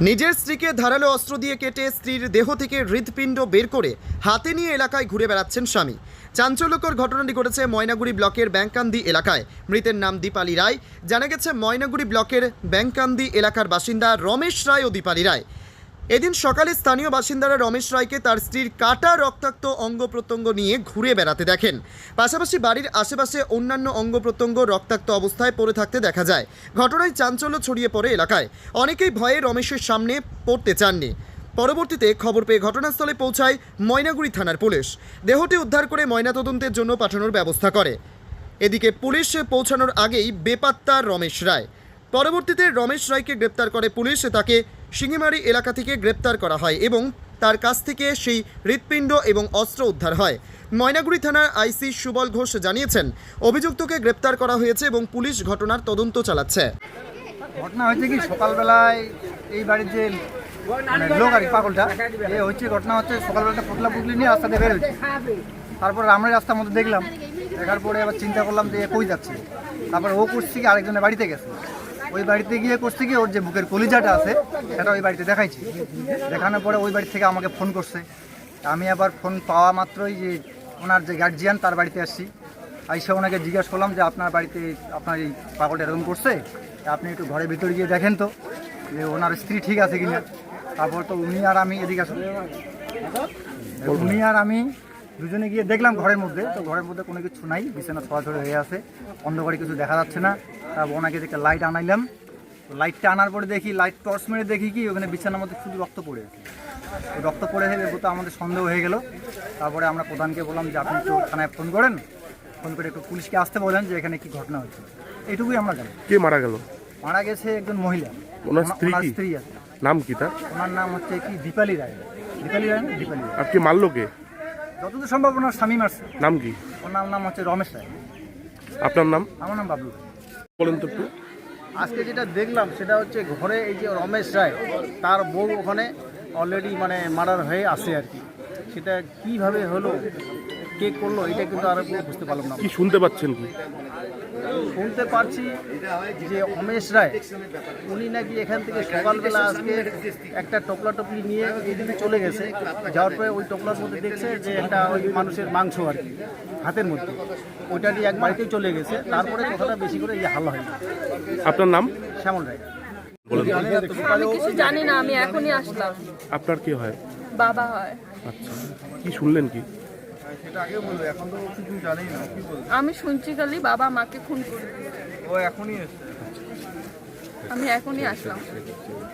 নিজের স্ত্রীকে ধারালো অস্ত্র দিয়ে কেটে স্ত্রীর দেহ থেকে হৃদপিণ্ড বের করে হাতে নিয়ে এলাকায় ঘুরে বেড়াচ্ছেন স্বামী। চাঞ্চল্যকর ঘটনাটি ঘটেছে ময়নাগুড়ি ব্লকের ব্যাংকান্দি এলাকায়। মৃতের নাম দীপালি রায়। জানা গেছে, ময়নাগুড়ি ব্লকের ব্যাংকান্দি এলাকার বাসিন্দা রমেশ রায় ও দীপালি রায়। এদিন সকালে স্থানীয় বাসিন্দারা রমেশ রায়কে তার স্ত্রীর কাটা রক্তাক্ত অঙ্গ প্রত্যঙ্গ নিয়ে ঘুরে বেড়াতে দেখেন। পাশাপাশি বাড়ির আশেপাশে অন্যান্য অঙ্গ প্রত্যঙ্গ রক্তাক্ত অবস্থায় পড়ে থাকতে দেখা যায়। ঘটনায় চাঞ্চল্য ছড়িয়ে পড়ে এলাকায়। অনেকেই ভয়ে রমেশের সামনে পড়তে চাননি। পরবর্তীতে খবর পেয়ে ঘটনাস্থলে পৌঁছায় ময়নাগুড়ি থানার পুলিশ। দেহটি উদ্ধার করে ময়নাতদন্তের জন্য পাঠানোর ব্যবস্থা করে। এদিকে পুলিশ পৌঁছানোর আগেই বেপাত্তা রমেশ রায়। পরবর্তীতে রমেশ রায়কে গ্রেপ্তার করে পুলিশ, তাকে সিঙ্গিমারি এলাকা থেকে গ্রেপ্তার করা হয় এবং তার কাছ থেকে সেই হৃৎপিণ্ড এবং অস্ত্র উদ্ধার হয়। ময়নাগুড়ি থানার আইসি সুবল ঘোষ জানিয়েছেন, অভিযুক্তকে গ্রেপ্তার করা হয়েছে এবং পুলিশ ঘটনার তদন্ত চালাচ্ছে। ঘটনা হয়েছে কি, সকালবেলায় এই বাড়ির যে মানে লোক আর পাগলটা, এ হচ্ছে ঘটনা হচ্ছে সকালবেলাটা পুতলা পুতলি নিয়ে রাস্তা বের হচ্ছে তারপর আমরা রাস্তার মধ্যে দেখলাম, দেখার পরে আবার চিন্তা করলাম যে কই যাচ্ছে? তারপর ও করছে কি, আরেকজনের বাড়িতে গেছে। ওই বাড়িতে গিয়ে করছে গিয়ে ওর যে বুকের কলিজাটা আছে, সেটা ওই বাড়িতে দেখাইছি। দেখানোর পরে ওই বাড়ি থেকে আমাকে ফোন করছে। আমি আবার ফোন পাওয়া মাত্রই যে ওনার যে গার্জিয়ান তার বাড়িতে আসছি। আইসে ওনাকে জিজ্ঞাসা করলাম যে, আপনার বাড়িতে আপনার এই পাগলটা এরকম করছে? আপনি একটু ঘরের ভিতরে গিয়ে দেখেন তো, যে ওনার স্ত্রী ঠিক আছে কিনা? তারপর তো উনি আর আমি এদিকে আসুন। উনি আর আমি দুজনে গিয়ে দেখলাম ঘরের মধ্যে। তো ঘরের মধ্যে কোনো কিছু নাই বিছানা ছড়াছড়ি হয়ে আছে অন্ধকারে কিছু দেখা যাচ্ছে না। তারপর ওনাকে দেখে লাইট আনাইলাম। লাইটটা আনার পরে দেখি লাইট টর্চ মেরে দেখি কি ওখানে বিছানার মধ্যে শুধু রক্ত পড়ে আছে। রক্ত পড়ে গেলে তো আমাদের সন্দেহ হয়ে গেল। তারপরে আমরা প্রধানকে বললাম যে আপনি একটু থানায় ফোন করেন। ফোন করে একটু পুলিশকে আসতে বলেন যে এখানে কি ঘটনা হয়েছে। এইটুকুই আমরা জানি। কে মারা গেল? মারা গেছে একজন মহিলা। ওনার ওনা- স্ত্রী স্ত্রী আছে। নাম কি তার? ওনার নাম হচ্ছে কি দীপালি রায়। দীপালি রায় না? দীপালি রায়। আর কে মারলো কে? যতদূর সম্ভব ওনার স্বামী মারছে। নাম কি? ওনার নাম হচ্ছে রমেশ রায়। আপনার নাম? আমার নাম বাবলু। বলেন তো একটু। আজকে যেটা দেখলাম সেটা হচ্ছে ঘরে এই যে রমেশ রায় তার বউ ওখানে অলরেডি মানে মার্ডার হয়ে আসে আর কি। সেটা কীভাবে হলো? কে করল এটা কিন্তু আর বুঝতে পারলাম না। কি শুনতে পাচ্ছেন কি? শুনতে পারছি যে অমেশ রায় উনি নাকি এখান থেকে সকালবেলা আজকে একটা টোপলা টপলি নিয়ে এদিকে চলে গেছে। যাওয়ার পরে ওই টোপলার মধ্যে দেখছে যে একটা ওই মানুষের মাংস আর কি হাতের মধ্যে। ওইটা নিয়ে এক বাড়িতেই চলে গেছে। তারপরে কথাটা বেশি করে ইয়ে হাল্লা হয় আপনার নাম? শ্যামল রায়। বলেন। আমি কিছু জানি না আমি এখনই আসলাম। আপনার কি হয়? বাবা হয়। আচ্ছা। কি শুনলেন কি? আমি শুনছি খালি বাবা মাকে খুন করে ও এখনই আমি এখনই আসলাম।